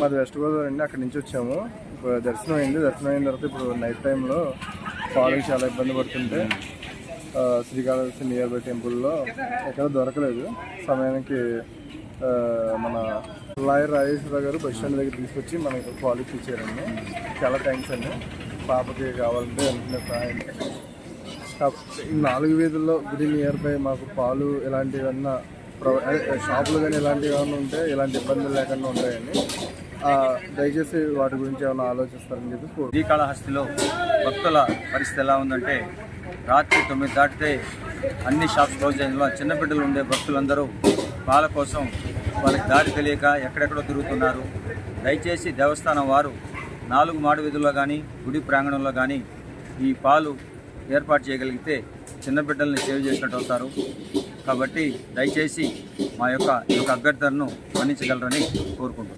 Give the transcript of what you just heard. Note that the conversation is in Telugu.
మాది వెస్ట్ గోదావరి అండి అక్కడి నుంచి వచ్చాము. ఇప్పుడు దర్శనం అయింది. దర్శనం అయిన తర్వాత ఇప్పుడు నైట్ టైంలో పాలకి చాలా ఇబ్బంది పడుతుంటే శ్రీకాళహస్తి నియర్ బై టెంపుల్లో ఎక్కడ దొరకలేదు. సమయానికి మన లాయర్ రాజేశ్వర గారు బస్ స్టాండ్ దగ్గర తీసుకొచ్చి మనకి కాలేజ్ ఇచ్చారండి. చాలా థ్యాంక్స్ అండి. పాపకి కావాలంటే వెంటనే సహాయం నాలుగు వీధుల్లో గుడి నియర్ బై మాకు పాలు ఇలాంటివన్నా షాపులు కానీ ఇలాంటివి ఏమైనా ఉంటే ఇలాంటి ఇబ్బందులు లేకుండా ఉంటాయండి దయచేసి వాటి గురించి ఏమైనా ఆలోచిస్తారని చెప్పి శ్రీకాళహస్తిలో భక్తుల పరిస్థితి ఎలా ఉందంటే రాత్రి తొమ్మిది దాటితే అన్ని షాప్స్ క్లోజ్ అయిన చిన్నబిడ్డలు ఉండే భక్తులందరూ పాల కోసం వాళ్ళకి దారి తెలియక ఎక్కడెక్కడో తిరుగుతున్నారు. దయచేసి దేవస్థానం వారు నాలుగు మాడు వీధుల్లో కానీ గుడి ప్రాంగణంలో కానీ ఈ పాలు ఏర్పాటు చేయగలిగితే చిన్నబిడ్డల్ని సేవ సేవ్ చేసినట్టు అవుతారు. కాబట్టి దయచేసి మా యొక్క ఈ యొక్క అభ్యర్థులను మన్నించగలరని కోరుకుంటున్నాను